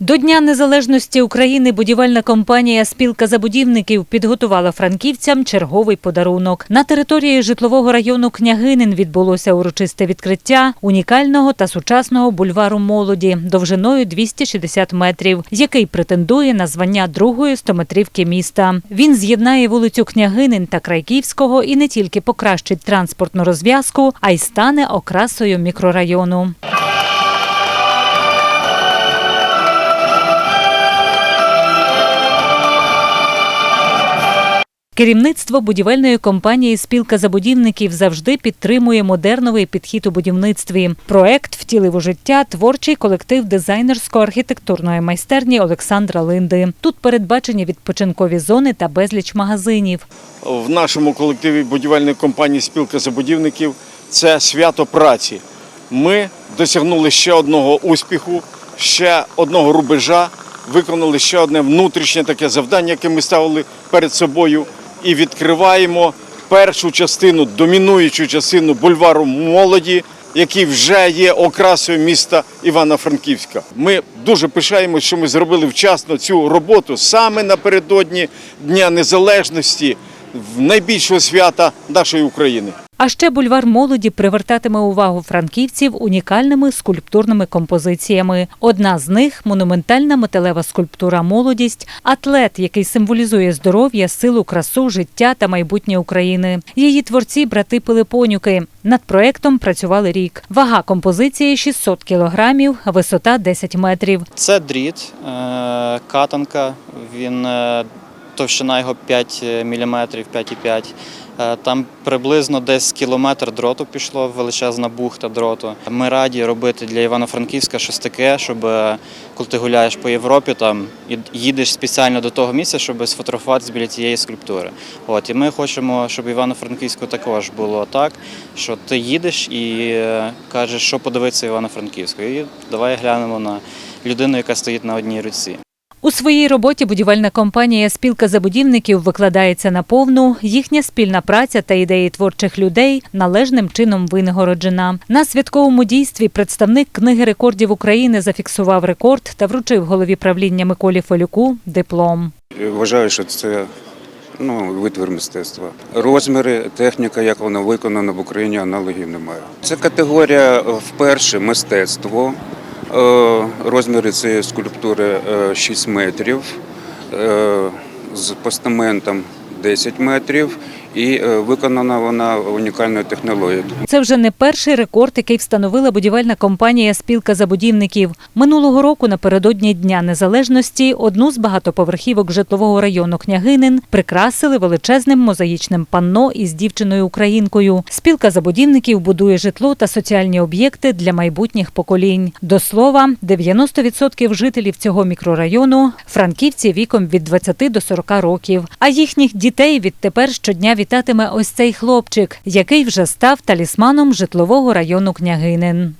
До Дня Незалежності України будівельна компанія Спілка забудівників підготувала франківцям черговий подарунок. На території житлового району Княгинин відбулося урочисте відкриття унікального та сучасного бульвару молоді довжиною 260 метрів, який претендує на звання другої стометрівки міста. Він з'єднає вулицю Княгинин та Крайківського і не тільки покращить транспортну розв'язку, а й стане окрасою мікрорайону. Керівництво будівельної компанії Спілка забудівників завжди підтримує модерновий підхід у будівництві. Проект втілив у життя творчий колектив дизайнерсько-архітектурної майстерні Олександра Линди. Тут передбачені відпочинкові зони та безліч магазинів. в нашому колективі будівельної компанії Спілка забудівників це свято праці. Ми досягнули ще одного успіху, ще одного рубежа, виконали ще одне внутрішнє таке завдання, яке ми ставили перед собою, і відкриваємо першу частину, домінуючу частину бульвару молоді. Який вже є окрасою міста Івано-Франківська. Ми дуже пишаємося, що ми зробили вчасно цю роботу саме напередодні Дня Незалежності, в найбільшого свята нашої України. А ще бульвар молоді привертатиме увагу франківців унікальними скульптурними композиціями. Одна з них монументальна металева скульптура Молодість, атлет, який символізує здоров'я, силу, красу, життя та майбутнє України. Її творці брати Пилипонюки. Над проектом працювали рік. Вага композиції 600 кілограмів, висота 10 метрів. Це дріт, е, катанка, він е, товщина його 5 мм, 5,5 Е, Там приблизно десь кілометр дроту пішло, величезна бухта дроту. Ми раді робити для Івано-Франківська щось таке, щоб е, коли ти гуляєш по Європі там і їдеш спеціально до того місця, щоб сфотографуватися біля цієї скульптури. От і ми хочемо, щоб Івано-Франківську також було так, що ти їдеш і е, кажеш, що подивитися Івано-Франківську. І давай глянемо на людину, яка стоїть на одній руці. У своїй роботі будівельна компанія Спілка забудівників викладається на повну. Їхня спільна праця та ідеї творчих людей належним чином винагороджена. На святковому дійстві представник книги рекордів України зафіксував рекорд та вручив голові правління Миколі Фолюку диплом. Вважаю, що це ну, витвір мистецтва. Розміри, техніка, як вона виконана в Україні, аналогів немає. Це категорія вперше мистецтво. Е, Розміри цієї скульптури е, 6 метрів, е, з постаментом 10 метрів, і е, виконана вона унікальною технологією. Це вже не перший рекорд, який встановила будівельна компанія Спілка забудівників. Минулого року напередодні Дня Незалежності одну з багатоповерхівок житлового району Княгинин прикрасили величезним мозаїчним панно із дівчиною українкою. Спілка забудівників будує житло та соціальні об'єкти для майбутніх поколінь. До слова, 90% жителів цього мікрорайону франківці віком від 20 до 40 років. А їхніх дітей відтепер щодня вітатиме ось цей хлопчик, який вже став талісманом житлового району Княгинин.